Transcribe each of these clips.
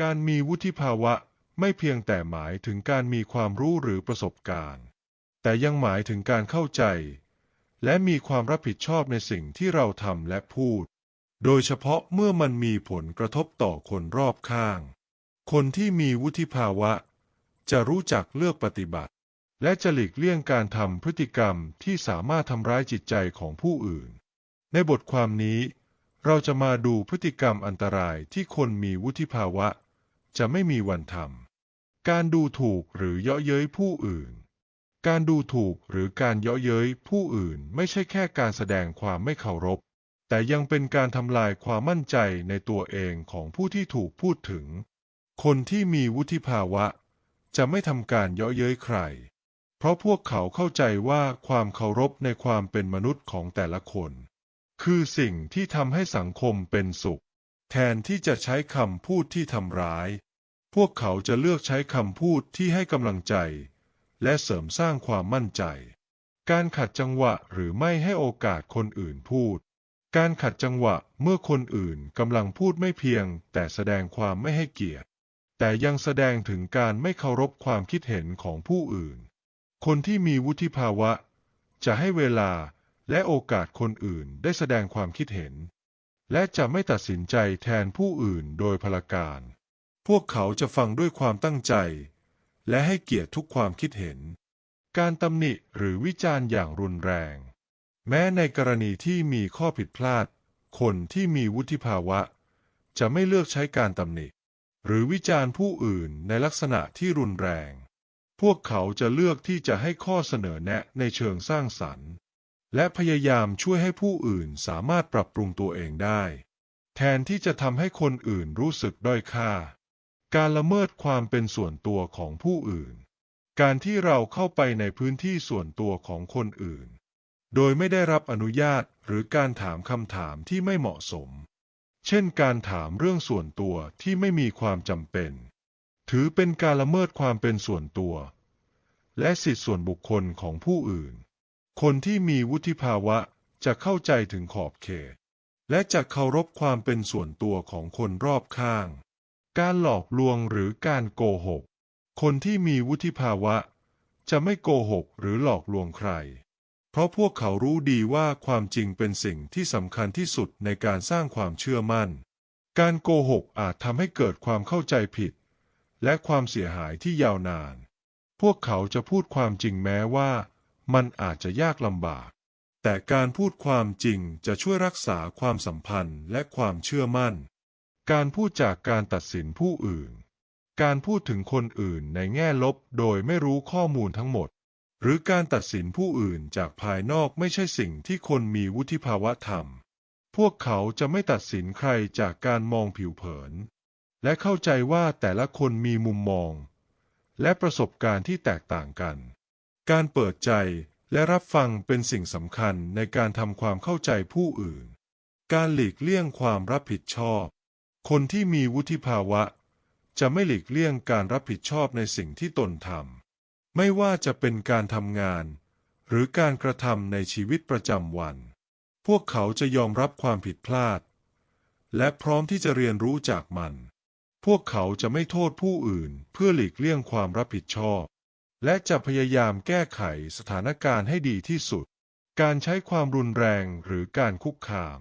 การมีวุฒิภาวะไม่เพียงแต่หมายถึงการมีความรู้หรือประสบการณ์ แต่ยังหมายถึงการเข้าใจ และมีความรับผิดชอบในสิ่งที่เราทำและพูด โดยเฉพาะเมื่อมันมีผลกระทบต่อคนรอบข้าง คนที่มีวุฒิภาวะ จะรู้จักเลือกปฏิบัติ และจะหลีกเลี่ยงการทำพฤติกรรมที่สามารถทำร้ายจิตใจของผู้อื่น ในบทความนี้ เราจะมาดูพฤติกรรมอันตรายที่คนมีวุฒิภาวะ จะไม่มีวันทำการดูถูกหรือเยาะเย้ยผู้อื่น การดูถูกหรือการเยาะเย้ยผู้อื่นไม่ใช่แค่การแสดงความไม่เคารพ แต่ยังเป็นการทำลายความมั่นใจในตัวเองของผู้ที่ถูกพูดถึง คนที่มีวุฒิภาวะ จะไม่ทำการเยาะเย้ยใคร เพราะพวกเขาเข้าใจว่าความเคารพในความเป็นมนุษย์ของแต่ละคน คือสิ่งที่ทำให้สังคมเป็นสุข แทนที่จะใช้คำพูดที่ทำร้าย พวกเขาจะเลือกใช้คำพูดที่ให้กำลังใจ และเสริมสร้างความมั่นใจ การขัดจังหวะหรือไม่ให้โอกาสคนอื่นพูด การขัดจังหวะเมื่อคนอื่นกำลังพูดไม่เพียง แต่แสดงความไม่ให้เกียรติ แต่ยังแสดงถึงการไม่เคารพความคิดเห็นของผู้อื่น คนที่มีวุฒิภาวะ จะให้เวลาและโอกาสคนอื่นได้แสดงความคิดเห็น และจะไม่ตัดสินใจแทนผู้อื่นโดยพลการ พวกเขาจะฟังด้วยความตั้งใจ และให้เกียรติทุกความคิดเห็น การตำหนิหรือวิจารณ์อย่างรุนแรง แม้ในกรณีที่มีข้อผิดพลาด คนที่มีวุฒิภาวะ จะไม่เลือกใช้การตำหนิ หรือวิจารณ์ผู้อื่นในลักษณะที่รุนแรง พวกเขาจะเลือกที่จะให้ข้อเสนอแนะในเชิงสร้างสรรค์ และพยายามช่วยให้ผู้อื่นสามารถปรับปรุงตัวเองได้ แทนที่จะทำให้คนอื่นรู้สึกด้อยค่า การละเมิดความเป็นส่วนตัวของผู้อื่น การที่เราเข้าไปในพื้นที่ส่วนตัวของคนอื่น โดยไม่ได้รับอนุญาตหรือการถามคำถามที่ไม่เหมาะสม เช่นการถามเรื่องส่วนตัวที่ไม่มีความจำเป็น ถือเป็นการละเมิดความเป็นส่วนตัว และสิทธิส่วนบุคคลของผู้อื่น คนที่มีวุฒิภาวะจะเข้าใจถึงขอบเขต และจะเคารพความเป็นส่วนตัวของคนรอบข้าง การหลอกลวงหรือการโกหก คนที่มีวุฒิภาวะ จะไม่โกหกหรือหลอกลวงใคร เพราะพวกเขารู้ดีว่าความจริงเป็นสิ่งที่สำคัญที่สุดในการสร้างความเชื่อมั่น การโกหกอาจทำให้เกิดความเข้าใจผิด และความเสียหายที่ยาวนาน พวกเขาจะพูดความจริงแม้ว่า มันอาจจะยากลำบาก แต่การพูดความจริงจะช่วยรักษาความสัมพันธ์และความเชื่อมั่น การพูดจากการตัดสินผู้อื่น การพูดถึงคนอื่นในแง่ลบโดยไม่รู้ข้อมูลทั้งหมด หรือการตัดสินผู้อื่นจากภายนอกไม่ใช่สิ่งที่คนมีวุฒิภาวะทำพวกเขาจะไม่ตัดสินใครจากการมองผิวเผิน และเข้าใจว่าแต่ละคนมีมุมมอง และประสบการณ์ที่แตกต่างกัน การเปิดใจและรับฟังเป็นสิ่งสำคัญในการทำความเข้าใจผู้อื่น การหลีกเลี่ยงความรับผิดชอบ คนที่มีวุฒิภาวะ จะไม่หลีกเลี่ยงการรับผิดชอบในสิ่งที่ตนทำ ไม่ว่าจะเป็นการทำงาน หรือการกระทำในชีวิตประจำวัน พวกเขาจะยอมรับความผิดพลาด และพร้อมที่จะเรียนรู้จากมัน พวกเขาจะไม่โทษผู้อื่นเพื่อหลีกเลี่ยงความรับผิดชอบ และจะพยายามแก้ไขสถานการณ์ให้ดีที่สุด การใช้ความรุนแรงหรือการคุกคาม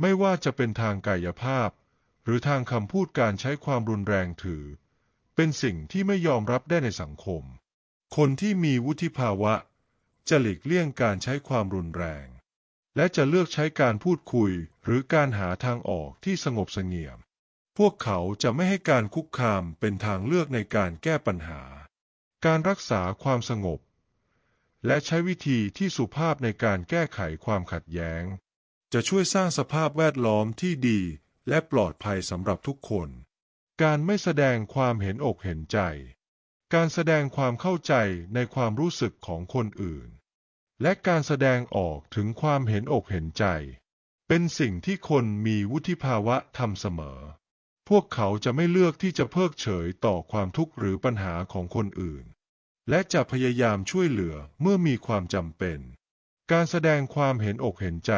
ไม่ว่าจะเป็นทางกายภาพ หรือทางคำพูดการใช้ความรุนแรงถือ เป็นสิ่งที่ไม่ยอมรับได้ในสังคม คนที่มีวุฒิภาวะ จะหลีกเลี่ยงการใช้ความรุนแรง และจะเลือกใช้การพูดคุยหรือการหาทางออกที่สงบเสงี่ยม พวกเขาจะไม่ให้การคุกคามเป็นทางเลือกในการแก้ปัญหา การรักษาความสงบ และใช้วิธีที่สุภาพในการแก้ไขความขัดแย้ง จะช่วยสร้างสภาพแวดล้อมที่ดีและปลอดภัยสำหรับทุกคน การไม่แสดงความเห็นอกเห็นใจ การแสดงความเข้าใจในความรู้สึกของคนอื่น และการแสดงออกถึงความเห็นอกเห็นใจ เป็นสิ่งที่คนมีวุฒิภาวะทำเสมอ พวกเขาจะไม่เลือกที่จะเพิกเฉยต่อความทุกข์หรือปัญหาของคนอื่น และจะพยายามช่วยเหลือเมื่อมีความจำเป็น การแสดงความเห็นอกเห็นใจ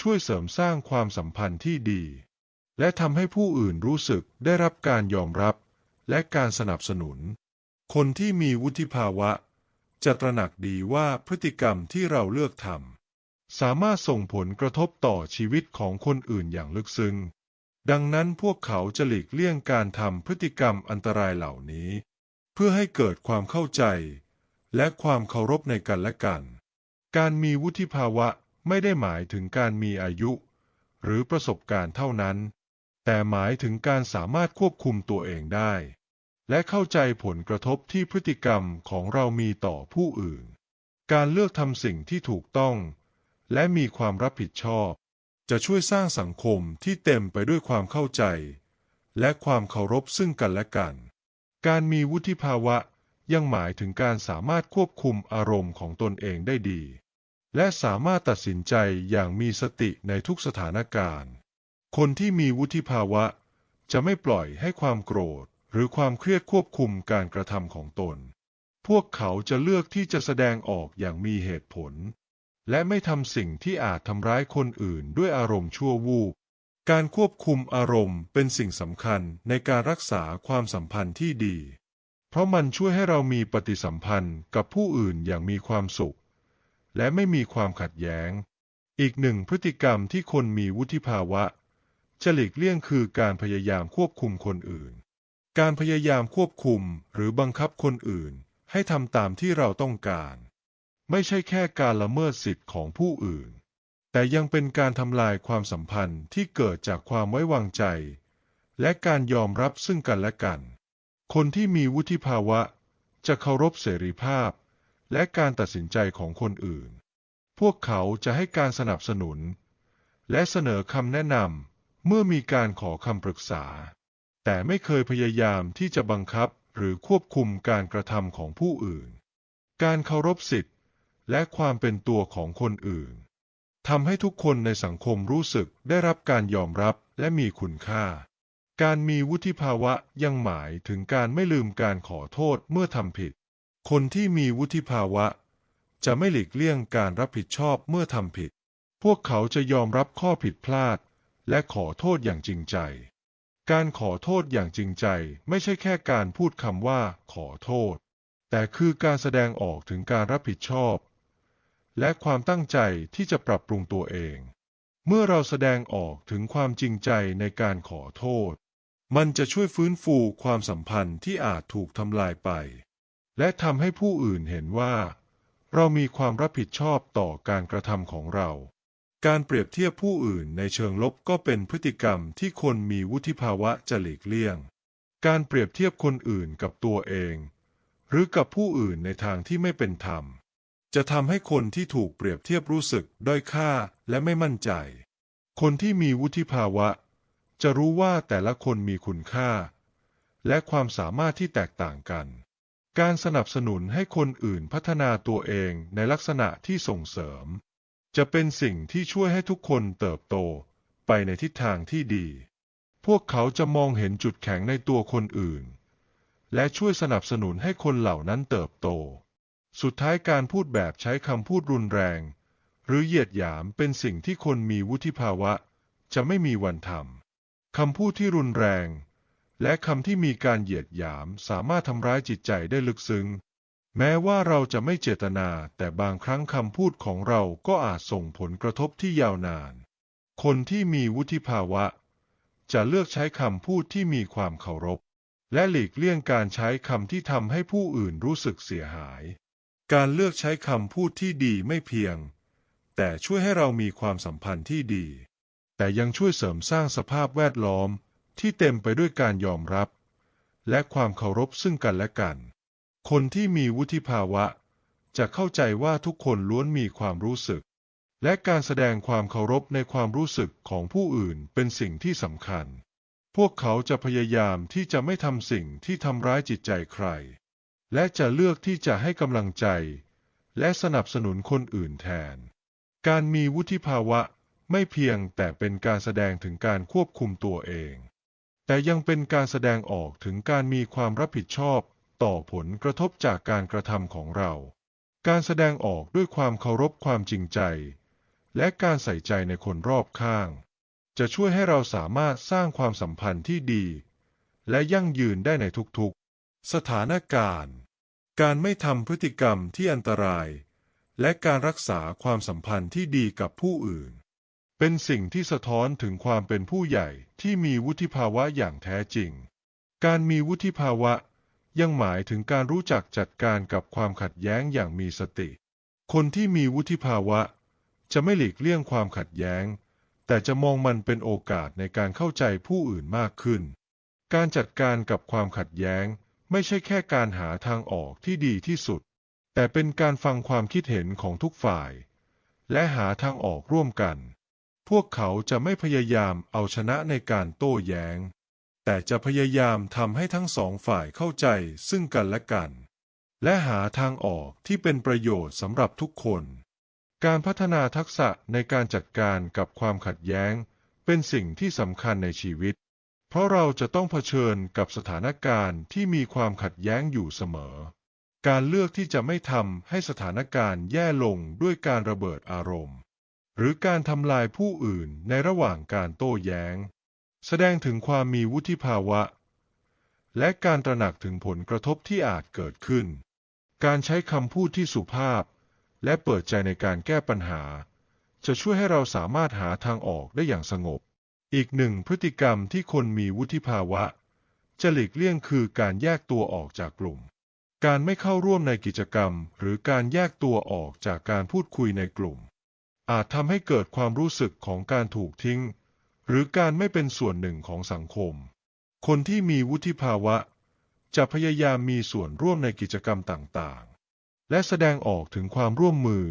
ช่วยเสริมสร้างความสัมพันธ์ที่ดี และทำให้ผู้อื่นรู้สึกได้รับการยอมรับและการสนับสนุน คนที่มีวุฒิภาวะ จะตระหนักดีว่าพฤติกรรมที่เราเลือกทำสามารถส่งผลกระทบต่อชีวิตของคนอื่นอย่างลึกซึ้งดังนั้นพวกเขาจะหลีกเลี่ยงการทำพฤติกรรมอันตรายเหล่านี้ เพื่อให้เกิดความเข้าใจ และความเคารพในกันและกัน การมีวุฒิภาวะไม่ได้หมายถึงการมีอายุ หรือประสบการณ์เท่านั้น แต่หมายถึงการสามารถควบคุมตัวเองได้ และเข้าใจผลกระทบที่พฤติกรรมของเรามีต่อผู้อื่น การเลือกทำสิ่งที่ถูกต้อง และมีความรับผิดชอบ จะช่วยสร้างสังคมที่เต็มไปด้วยความเข้าใจ และความเคารพซึ่งกันและกัน การมีวุฒิภาวะยังหมายถึงการสามารถควบคุมอารมณ์ของตนเองได้ดี และสามารถตัดสินใจอย่างมีสติในทุกสถานการณ์ คนที่มีวุฒิภาวะ จะไม่ปล่อยให้ความโกรธ หรือความเครียดควบคุมการกระทำของตน พวกเขาจะเลือกที่จะแสดงออกอย่างมีเหตุผล และไม่ทำสิ่งที่อาจทำร้ายคนอื่นด้วยอารมณ์ชั่ววูบ การควบคุมอารมณ์เป็นสิ่งสำคัญในการรักษาความสัมพันธ์ที่ดี เพราะมันช่วยให้เรามีปฏิสัมพันธ์กับผู้อื่นอย่างมีความสุข และไม่มีความขัดแย้ง อีกหนึ่งพฤติกรรมที่คนมีวุฒิภาวะจะหลีกเลี่ยงคือการพยายามควบคุมคนอื่น การพยายามควบคุมหรือบังคับคนอื่นให้ทำตามที่เราต้องการ ไม่ใช่แค่การละเมิดสิทธิ์ของผู้อื่น แต่ยังเป็นการทำลายความสัมพันธ์ที่เกิดจากความไว้วางใจ และการยอมรับซึ่งกันและกัน คนที่มีวุฒิภาวะ จะเคารพเสรีภาพ และการตัดสินใจของคนอื่น พวกเขาจะให้การสนับสนุน และเสนอคำแนะนำเมื่อมีการขอคำปรึกษา แต่ไม่เคยพยายามที่จะบังคับหรือควบคุมการกระทำของผู้อื่น การเคารพสิทธิ์และความเป็นตัวของคนอื่น ทำให้ทุกคนในสังคมรู้สึกได้รับการยอมรับและมีคุณค่า การมีวุฒิภาวะยังหมายถึงการไม่ลืมการขอโทษเมื่อทำผิด คนที่มีวุฒิภาวะ จะไม่หลีกเลี่ยงการรับผิดชอบเมื่อทำผิด พวกเขาจะยอมรับข้อผิดพลาด และขอโทษอย่างจริงใจ การขอโทษอย่างจริงใจไม่ใช่แค่การพูดคำว่าขอโทษ แต่คือการแสดงออกถึงการรับผิดชอบ และความตั้งใจที่จะปรับปรุงตัวเอง เมื่อเราแสดงออกถึงความจริงใจในการขอโทษ มันจะช่วยฟื้นฟูความสัมพันธ์ที่อาจถูกทำลายไป และทำให้ผู้อื่นเห็นว่า เรามีความรับผิดชอบต่อการกระทำของเรา การเปรียบเทียบผู้อื่นในเชิงลบก็เป็นพฤติกรรมที่คนมีวุฒิภาวะจะหลีกเลี่ยง การเปรียบเทียบคนอื่นกับตัวเอง หรือกับผู้อื่นในทางที่ไม่เป็นธรรม จะทำให้คนที่ถูกเปรียบเทียบรู้สึกด้อยค่าและไม่มั่นใจ คนที่มีวุฒิภาวะ จะรู้ว่าแต่ละคนมีคุณค่า และความสามารถที่แตกต่างกัน การสนับสนุนให้คนอื่นพัฒนาตัวเองในลักษณะที่ส่งเสริม จะเป็นสิ่งที่ช่วยให้ทุกคนเติบโตไปในทิศทางที่ดี พวกเขาจะมองเห็นจุดแข็งในตัวคนอื่น และช่วยสนับสนุนให้คนเหล่านั้นเติบโต สุดท้ายการพูดแบบใช้คำพูดรุนแรง หรือเหยียดหยามเป็นสิ่งที่คนมีวุฒิภาวะ จะไม่มีวันทำคำพูดที่รุนแรง และคำที่มีการเหยียดหยามสามารถทำร้ายจิตใจได้ลึกซึ้ง แม้ว่าเราจะไม่เจตนา แต่บางครั้งคำพูดของเราก็อาจส่งผลกระทบที่ยาวนาน คนที่มีวุฒิภาวะ จะเลือกใช้คำพูดที่มีความเคารพ และหลีกเลี่ยงการใช้คำที่ทำให้ผู้อื่นรู้สึกเสียหาย การเลือกใช้คำพูดที่ดีไม่เพียง แต่ช่วยให้เรามีความสัมพันธ์ที่ดี แต่ยังช่วยเสริมสร้างสภาพแวดล้อมที่เต็มไปด้วยการยอมรับ และความเคารพซึ่งกันและกัน คนที่มีวุฒิภาวะ จะเข้าใจว่าทุกคนล้วนมีความรู้สึก และการแสดงความเคารพในความรู้สึกของผู้อื่นเป็นสิ่งที่สำคัญ พวกเขาจะพยายามที่จะไม่ทำสิ่งที่ทำร้ายจิตใจใคร และจะเลือกที่จะให้กำลังใจ และสนับสนุนคนอื่นแทน การมีวุฒิภาวะไม่เพียงแต่เป็นการแสดงถึงการควบคุมตัวเอง แต่ยังเป็นการแสดงออกถึงการมีความรับผิดชอบต่อผลกระทบจากการกระทำของเรา การแสดงออกด้วยความเคารพความจริงใจ และการใส่ใจในคนรอบข้าง จะช่วยให้เราสามารถสร้างความสัมพันธ์ที่ดี และยั่งยืนได้ในทุก สถานการณ์ การไม่ทำพฤติกรรมที่อันตราย และการรักษาความสัมพันธ์ที่ดีกับผู้อื่น เป็นสิ่งที่สะท้อนถึงความเป็นผู้ใหญ่ที่มีวุฒิภาวะอย่างแท้จริง การมีวุฒิภาวะยังหมายถึงการรู้จักจัดการกับความขัดแย้งอย่างมีสติ คนที่มีวุฒิภาวะ จะไม่หลีกเลี่ยงความขัดแย้ง แต่จะมองมันเป็นโอกาสในการเข้าใจผู้อื่นมากขึ้น การจัดการกับความขัดแย้ง ไม่ใช่แค่การหาทางออกที่ดีที่สุด แต่เป็นการฟังความคิดเห็นของทุกฝ่าย และหาทางออกร่วมกัน พวกเขาจะไม่พยายามเอาชนะในการโต้แย้ง แต่จะพยายามทำให้ทั้งสองฝ่ายเข้าใจซึ่งกันและกัน และหาทางออกที่เป็นประโยชน์สำหรับทุกคน การพัฒนาทักษะในการจัดการกับความขัดแย้ง เป็นสิ่งที่สำคัญในชีวิต เพราะเราจะต้องเผชิญกับสถานการณ์ที่มีความขัดแย้งอยู่เสมอ การเลือกที่จะไม่ทำให้สถานการณ์แย่ลงด้วยการระเบิดอารมณ์ หรือการทำลายผู้อื่นในระหว่างการโต้แย้ง แสดงถึงความมีวุฒิภาวะ และการตระหนักถึงผลกระทบที่อาจเกิดขึ้น การใช้คำพูดที่สุภาพ และเปิดใจในการแก้ปัญหา จะช่วยให้เราสามารถหาทางออกได้อย่างสงบ อีกหนึ่งพฤติกรรมที่คนมีวุฒิภาวะ จะหลีกเลี่ยงคือการแยกตัวออกจากกลุ่ม การไม่เข้าร่วมในกิจกรรม หรือการแยกตัวออกจากการพูดคุยในกลุ่ม อาจทำให้เกิดความรู้สึกของการถูกทิ้ง หรือการไม่เป็นส่วนหนึ่งของสังคม คนที่มีวุฒิภาวะ จะพยายามมีส่วนร่วมในกิจกรรมต่างๆ และแสดงออกถึงความร่วมมือ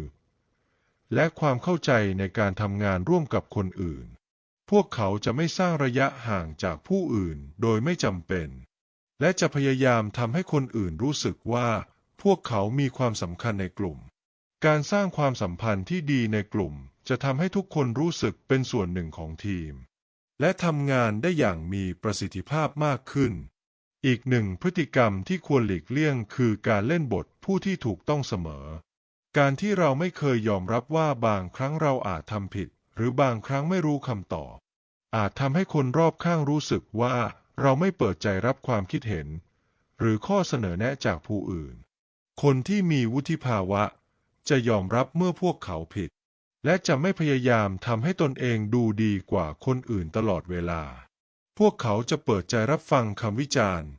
และความเข้าใจในการทำงานร่วมกับคนอื่น พวกเขาจะไม่สร้างระยะห่างจากผู้อื่นโดยไม่จำเป็น และจะพยายามทำให้คนอื่นรู้สึกว่า พวกเขามีความสำคัญในกลุ่ม การสร้างความสัมพันธ์ที่ดีในกลุ่ม จะทำให้ทุกคนรู้สึกเป็นส่วนหนึ่งของทีม และทำงานได้อย่างมีประสิทธิภาพมากขึ้น อีกหนึ่งพฤติกรรมที่ควรหลีกเลี่ยงคือการเล่นบทผู้ที่ถูกต้องเสมอ การที่เราไม่เคยยอมรับว่าบางครั้งเราอาจทำผิด หรือบางครั้งไม่รู้คำตอบ อาจทำให้คนรอบข้างรู้สึกว่าเราไม่เปิดใจรับความคิดเห็น หรือข้อเสนอแนะจากผู้อื่น คนที่มีวุฒิภาวะ จะยอมรับเมื่อพวกเขาผิด และจะไม่พยายามทำให้ตนเองดูดีกว่าคนอื่นตลอดเวลา พวกเขาจะเปิดใจรับฟังคำวิจารณ์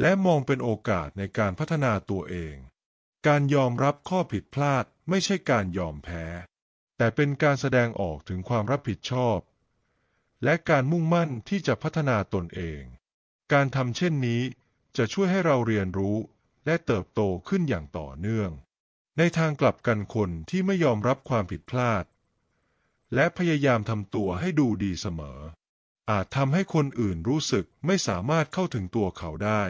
และมองเป็นโอกาสในการพัฒนาตัวเอง การยอมรับข้อผิดพลาดไม่ใช่การยอมแพ้ แต่เป็นการแสดงออกถึงความรับผิดชอบ และการมุ่งมั่นที่จะพัฒนาตนเอง การทำเช่นนี้จะช่วยให้เราเรียนรู้และเติบโตขึ้นอย่างต่อเนื่อง ในทางกลับกันคนที่ไม่ยอมรับความผิดพลาด และพยายามทำตัวให้ดูดีเสมอ อาจทำให้คนอื่นรู้สึกไม่สามารถเข้าถึงตัวเขาได้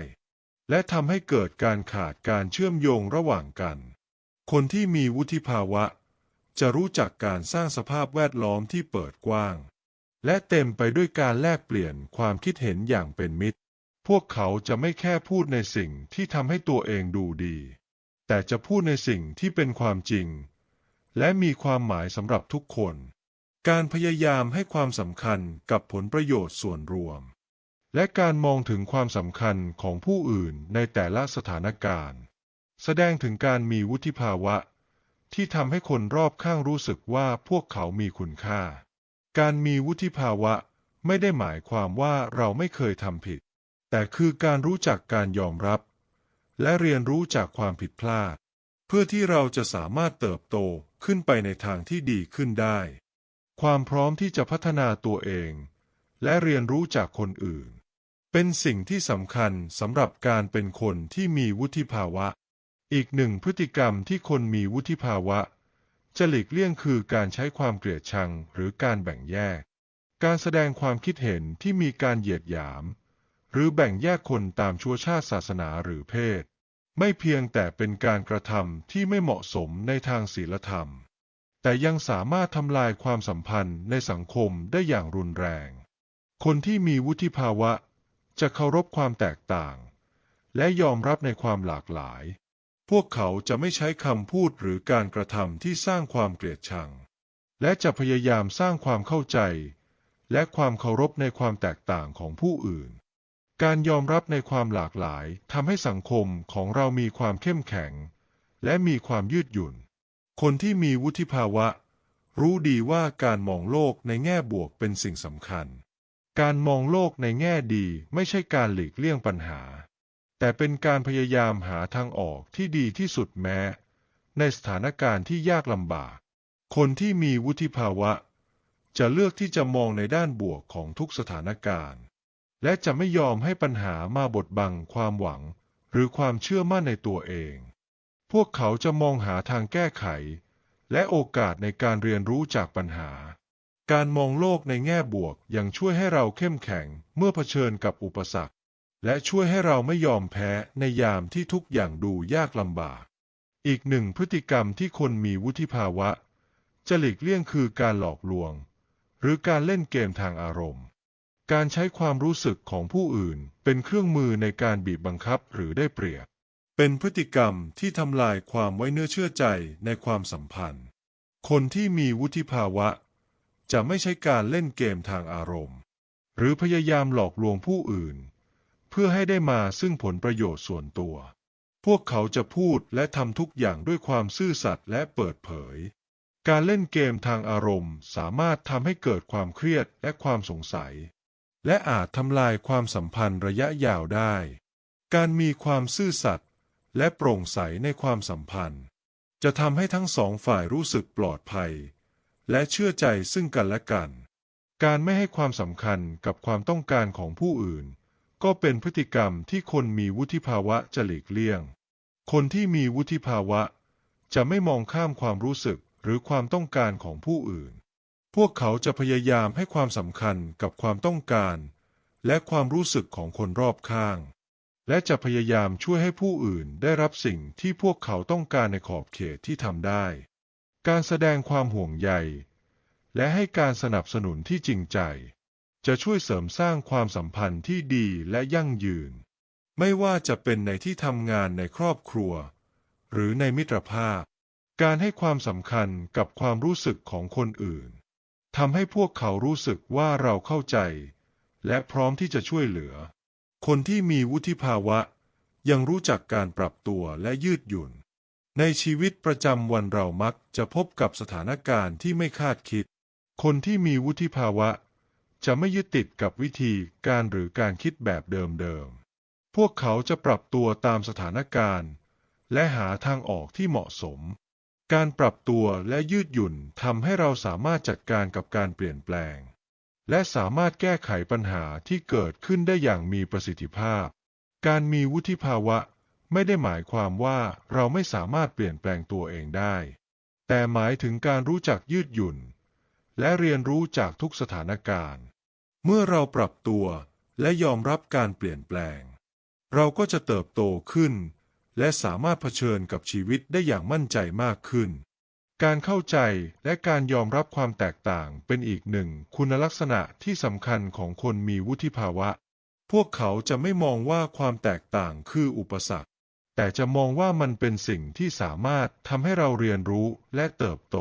และทำให้เกิดการขาดการเชื่อมโยงระหว่างกัน คนที่มีวุฒิภาวะ จะรู้จักการสร้างสภาพแวดล้อมที่เปิดกว้าง และเต็มไปด้วยการแลกเปลี่ยนความคิดเห็นอย่างเป็นมิตร พวกเขาจะไม่แค่พูดในสิ่งที่ทำให้ตัวเองดูดี แต่จะพูดในสิ่งที่เป็นความจริง และมีความหมายสำหรับทุกคน การพยายามให้ความสำคัญกับผลประโยชน์ส่วนรวม และการมองถึงความสำคัญของผู้อื่นในแต่ละสถานการณ์ แสดงถึงการมีวุฒิภาวะ ที่ทำให้คนรอบข้างรู้สึกว่าพวกเขามีคุณค่า การมีวุฒิภาวะไม่ได้หมายความว่าเราไม่เคยทำผิด แต่คือการรู้จักการยอมรับ และเรียนรู้จากความผิดพลาด เพื่อที่เราจะสามารถเติบโตขึ้นไปในทางที่ดีขึ้นได้ ความพร้อมที่จะพัฒนาตัวเอง และเรียนรู้จากคนอื่น เป็นสิ่งที่สำคัญสำหรับการเป็นคนที่มีวุฒิภาวะ อีกหนึ่งพฤติกรรมที่คนมีวุฒิภาวะ จะหลีกเลี่ยงคือการใช้ความเกลียดชังหรือการแบ่งแยก การแสดงความคิดเห็นที่มีการเหยียดหยาม หรือแบ่งแยกคนตามชั่วชาติศาสนาหรือเพศ ไม่เพียงแต่เป็นการกระทำที่ไม่เหมาะสมในทางศีลธรรม แต่ยังสามารถทำลายความสัมพันธ์ในสังคมได้อย่างรุนแรง คนที่มีวุฒิภาวะ จะเคารพความแตกต่าง และยอมรับในความหลากหลาย พวกเขาจะไม่ใช้คำพูดหรือการกระทำที่สร้างความเกลียดชัง และจะพยายามสร้างความเข้าใจ และความเคารพในความแตกต่างของผู้อื่น การยอมรับในความหลากหลายทำให้สังคมของเรามีความเข้มแข็ง และมีความยืดหยุ่น คนที่มีวุฒิภาวะ รู้ดีว่าการมองโลกในแง่บวกเป็นสิ่งสำคัญ การมองโลกในแง่ดีไม่ใช่การหลีกเลี่ยงปัญหา แต่เป็นการพยายามหาทางออกที่ดีที่สุดแม้ ในสถานการณ์ที่ยากลำบาก คนที่มีวุฒิภาวะ จะเลือกที่จะมองในด้านบวกของทุกสถานการณ์ และจะไม่ยอมให้ปัญหามาบดบังความหวัง หรือความเชื่อมั่นในตัวเอง พวกเขาจะมองหาทางแก้ไข และโอกาสในการเรียนรู้จากปัญหา การมองโลกในแง่บวกยังช่วยให้เราเข้มแข็งเมื่อเผชิญกับอุปสรรค และช่วยให้เราไม่ยอมแพ้ในยามที่ทุกอย่างดูยากลำบาก อีกหนึ่งพฤติกรรมที่คนมีวุฒิภาวะ จะหลีกเลี่ยงคือการหลอกลวง หรือการเล่นเกมทางอารมณ์ การใช้ความรู้สึกของผู้อื่นเป็นเครื่องมือในการบีบบังคับหรือได้เปรียบ เป็นพฤติกรรมที่ทำลายความไว้เนื้อเชื่อใจในความสัมพันธ์ คนที่มีวุฒิภาวะ จะไม่ใช่การเล่นเกมทางอารมณ์ หรือพยายามหลอกลวงผู้อื่น พื่อให้ได้มาซึ่งผลประโยชน์ส่วนตัว พวกเขาจะพูดและทำทุกอย่างด้วยความซื่อสัตย์และเปิดเผย การเล่นเกมทางอารมณ์สามารถทำให้เกิดความเครียดและความสงสัย และอาจทำลายความสัมพันธ์ระยะยาวได้ การมีความซื่อสัตย์และโปร่งใสในความสัมพันธ์ จะทำให้ทั้งสองฝ่ายรู้สึกปลอดภัย และเชื่อใจซึ่งกันและกัน การไม่ให้ความสำคัญกับความต้องการของผู้อื่น ก็เป็นพฤติกรรมที่คนมีวุฒิภาวะจะหลีกเลี่ยง คนที่มีวุฒิภาวะ จะไม่มองข้ามความรู้สึกหรือความต้องการของผู้อื่น พวกเขาจะพยายามให้ความสำคัญกับความต้องการ และความรู้สึกของคนรอบข้าง และจะพยายามช่วยให้ผู้อื่นได้รับสิ่งที่พวกเขาต้องการในขอบเขตที่ทำได้ การแสดงความห่วงใย และให้การสนับสนุนที่จริงใจ จะช่วยเสริมสร้างความสัมพันธ์ที่ดีและยั่งยืน ไม่ว่าจะเป็นในที่ทำงานในครอบครัว หรือในมิตรภาพ การให้ความสำคัญกับความรู้สึกของคนอื่นทำให้พวกเขารู้สึกว่าเราเข้าใจ และพร้อมที่จะช่วยเหลือ คนที่มีวุฒิภาวะ ยังรู้จักการปรับตัวและยืดหยุ่น ในชีวิตประจำวันเรามักจะพบกับสถานการณ์ที่ไม่คาดคิด คนที่มีวุฒิภาวะ จะไม่ยึดติดกับวิธีการหรือการคิดแบบเดิมๆ พวกเขาจะปรับตัวตามสถานการณ์ และหาทางออกที่เหมาะสม การปรับตัวและยืดหยุ่นทำให้เราสามารถจัดการกับการเปลี่ยนแปลง และสามารถแก้ไขปัญหาที่เกิดขึ้นได้อย่างมีประสิทธิภาพ การมีวุฒิภาวะไม่ได้หมายความว่าเราไม่สามารถเปลี่ยนแปลงตัวเองได้ แต่หมายถึงการรู้จักยืดหยุ่น และเรียนรู้จากทุกสถานการณ์ เมื่อเราปรับตัวและยอมรับการเปลี่ยนแปลง เราก็จะเติบโตขึ้น และสามารถเผชิญกับชีวิตได้อย่างมั่นใจมากขึ้น การเข้าใจและการยอมรับความแตกต่างเป็นอีกหนึ่งคุณลักษณะที่สำคัญของคนมีวุฒิภาวะ พวกเขาจะไม่มองว่าความแตกต่างคืออุปสรรค แต่จะมองว่ามันเป็นสิ่งที่สามารถทำให้เราเรียนรู้และเติบโต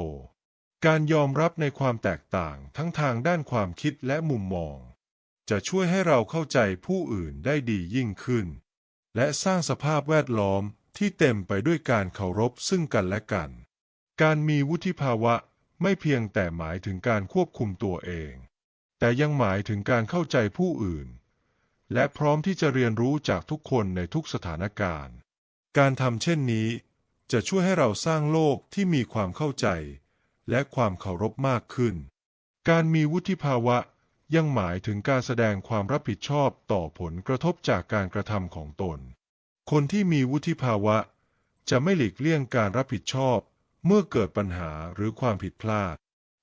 การยอมรับในความแตกต่างทั้งทางด้านความคิดและมุมมอง จะช่วยให้เราเข้าใจผู้อื่นได้ดียิ่งขึ้น และสร้างสภาพแวดล้อมที่เต็มไปด้วยการเคารพซึ่งกันและกัน การมีวุฒิภาวะไม่เพียงแต่หมายถึงการควบคุมตัวเอง แต่ยังหมายถึงการเข้าใจผู้อื่น และพร้อมที่จะเรียนรู้จากทุกคนในทุกสถานการณ์ การทำเช่นนี้ จะช่วยให้เราสร้างโลกที่มีความเข้าใจ และความเคารพมากขึ้น การมีวุฒิภาวะยังหมายถึงการแสดงความรับผิดชอบต่อผลกระทบจากการกระทำของตน คนที่มีวุฒิภาวะ จะไม่หลีกเลี่ยงการรับผิดชอบ เมื่อเกิดปัญหาหรือความผิดพลาด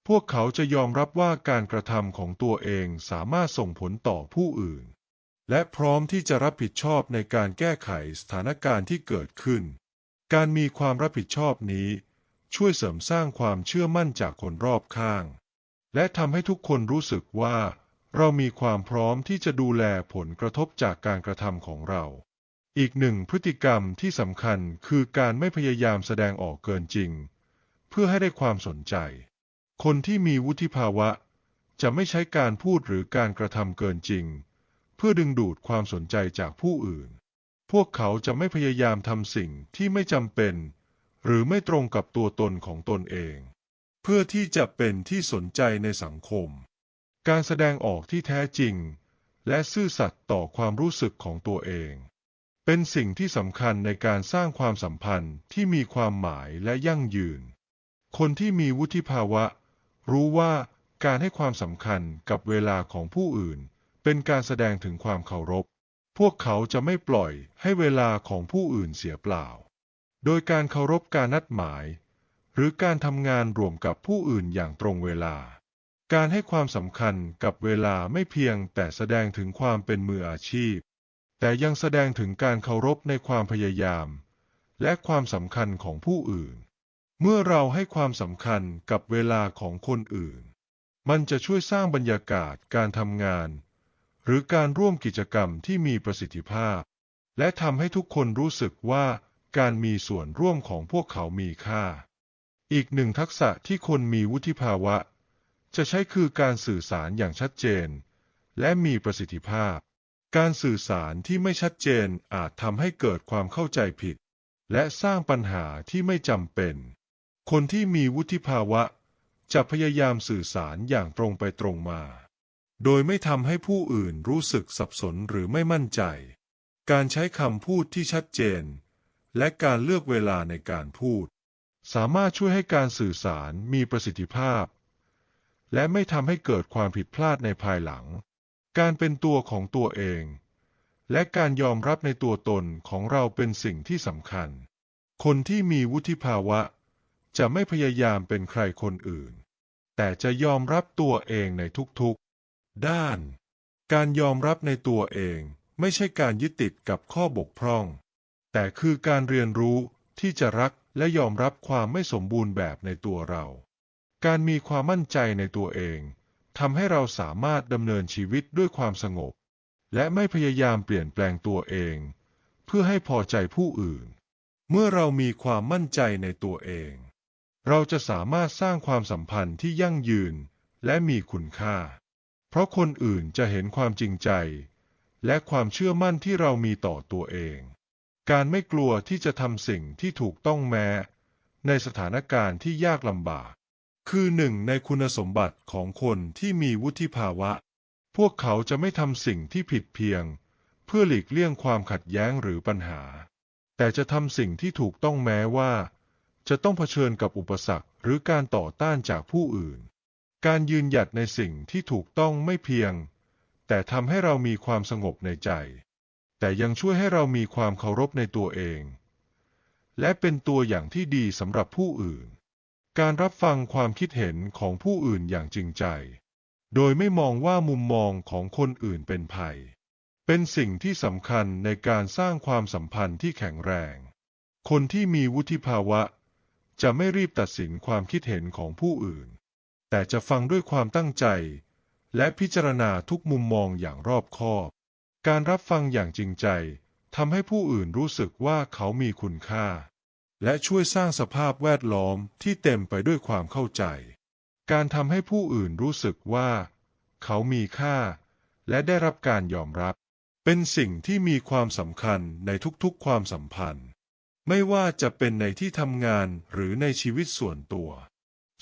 พวกเขาจะยอมรับว่าการกระทำของตัวเองสามารถส่งผลต่อผู้อื่น และพร้อมที่จะรับผิดชอบในการแก้ไขสถานการณ์ที่เกิดขึ้น การมีความรับผิดชอบนี้ ช่วยเสริมสร้างความเชื่อมั่นจากคนรอบข้าง และทำให้ทุกคนรู้สึกว่า เรามีความพร้อมที่จะดูแลผลกระทบจากการกระทำของเรา อีกหนึ่งพฤติกรรมที่สำคัญคือการไม่พยายามแสดงออกเกินจริง เพื่อให้ได้ความสนใจ คนที่มีวุฒิภาวะ จะไม่ใช้การพูดหรือการกระทำเกินจริง เพื่อดึงดูดความสนใจจากผู้อื่น พวกเขาจะไม่พยายามทำสิ่งที่ไม่จำเป็น หรือไม่ตรงกับตัวตนของตนเอง เพื่อที่จะเป็นที่สนใจในสังคม การแสดงออกที่แท้จริง และซื่อสัตย์ต่อความรู้สึกของตัวเอง เป็นสิ่งที่สำคัญในการสร้างความสัมพันธ์ที่มีความหมายและยั่งยืน คนที่มีวุฒิภาวะ รู้ว่าการให้ความสำคัญกับเวลาของผู้อื่น เป็นการแสดงถึงความเคารพ พวกเขาจะไม่ปล่อยให้เวลาของผู้อื่นเสียเปล่า โดยการเคารพการนัดหมาย หรือการทำงานร่วมกับผู้อื่นอย่างตรงเวลา การให้ความสำคัญกับเวลาไม่เพียงแต่แสดงถึงความเป็นมืออาชีพ แต่ยังแสดงถึงการเคารพในความพยายาม และความสำคัญของผู้อื่น เมื่อเราให้ความสำคัญกับเวลาของคนอื่น มันจะช่วยสร้างบรรยากาศการทำงาน หรือการร่วมกิจกรรมที่มีประสิทธิภาพ และทำให้ทุกคนรู้สึกว่า การมีส่วนร่วมของพวกเขามีค่า อีกหนึ่งทักษะที่คนมีวุฒิภาวะ จะใช้คือการสื่อสารอย่างชัดเจน และมีประสิทธิภาพ การสื่อสารที่ไม่ชัดเจนอาจทำให้เกิดความเข้าใจผิด และสร้างปัญหาที่ไม่จำเป็น คนที่มีวุฒิภาวะ จะพยายามสื่อสารอย่างตรงไปตรงมา โดยไม่ทำให้ผู้อื่นรู้สึกสับสนหรือไม่มั่นใจ การใช้คำพูดที่ชัดเจน และการเลือกเวลาในการพูด สามารถช่วยให้การสื่อสารมีประสิทธิภาพ และไม่ทำให้เกิดความผิดพลาดในภายหลัง การเป็นตัวของตัวเอง และการยอมรับในตัวตนของเราเป็นสิ่งที่สำคัญ คนที่มีวุฒิภาวะ จะไม่พยายามเป็นใครคนอื่น แต่จะยอมรับตัวเองในทุกๆ ด้าน การยอมรับในตัวเองไม่ใช่การยึดติดกับข้อบกพร่อง แต่คือการเรียนรู้ที่จะรักและยอมรับความไม่สมบูรณ์แบบในตัวเรา การมีความมั่นใจในตัวเองทำให้เราสามารถดำเนินชีวิตด้วยความสงบ และไม่พยายามเปลี่ยนแปลงตัวเอง เพื่อให้พอใจผู้อื่น เมื่อเรามีความมั่นใจในตัวเอง เราจะสามารถสร้างความสัมพันธ์ที่ยั่งยืนและมีคุณค่า เพราะคนอื่นจะเห็นความจริงใจ และความเชื่อมั่นที่เรามีต่อตัวเอง การไม่กลัวที่จะทำสิ่งที่ถูกต้องแม้ ในสถานการณ์ที่ยากลำบาก คือหนึ่งในคุณสมบัติของคนที่มีวุฒิภาวะ พวกเขาจะไม่ทำสิ่งที่ผิดเพียง เพื่อหลีกเลี่ยงความขัดแย้งหรือปัญหา แต่จะทำสิ่งที่ถูกต้องแม้ว่า จะต้องเผชิญกับอุปสรรคหรือการต่อต้านจากผู้อื่น การยืนหยัดในสิ่งที่ถูกต้องไม่เพียง แต่ทำให้เรามีความสงบในใจ แต่ยังช่วยให้เรามีความเคารพในตัวเอง และเป็นตัวอย่างที่ดีสำหรับผู้อื่น การรับฟังความคิดเห็นของผู้อื่นอย่างจริงใจ โดยไม่มองว่ามุมมองของคนอื่นเป็นภัย เป็นสิ่งที่สำคัญในการสร้างความสัมพันธ์ที่แข็งแรง คนที่มีวุฒิภาวะ จะไม่รีบตัดสินความคิดเห็นของผู้อื่น แต่จะฟังด้วยความตั้งใจ และพิจารณาทุกมุมมองอย่างรอบคอบ การรับฟังอย่างจริงใจทำให้ผู้อื่นรู้สึกว่าเขามีคุณค่า และช่วยสร้างสภาพแวดล้อมที่เต็มไปด้วยความเข้าใจ การทำให้ผู้อื่นรู้สึกว่า เขามีค่า และได้รับการยอมรับ เป็นสิ่งที่มีความสำคัญในทุกๆความสัมพันธ์ ไม่ว่าจะเป็นในที่ทำงานหรือในชีวิตส่วนตัว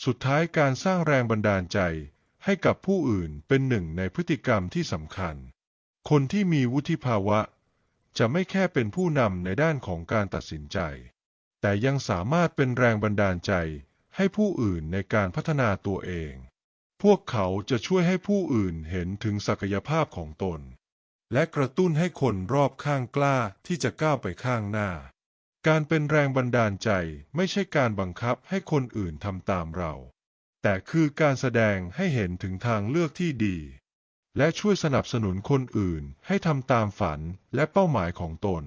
สุดท้ายการสร้างแรงบันดาลใจให้กับผู้อื่นเป็นหนึ่งในพฤติกรรมที่สำคัญ คนที่มีวุฒิภาวะ จะไม่แค่เป็นผู้นำในด้านของการตัดสินใจ แต่ยังสามารถเป็นแรงบันดาลใจให้ผู้อื่นในการพัฒนาตัวเอง พวกเขาจะช่วยให้ผู้อื่นเห็นถึงศักยภาพของตน และกระตุ้นให้คนรอบข้างกล้าที่จะก้าวไปข้างหน้า การเป็นแรงบันดาลใจไม่ใช่การบังคับให้คนอื่นทำตามเรา แต่คือการแสดงให้เห็นถึงทางเลือกที่ดี และช่วยสนับสนุนคนอื่นให้ทำตามฝันและเป้าหมายของตน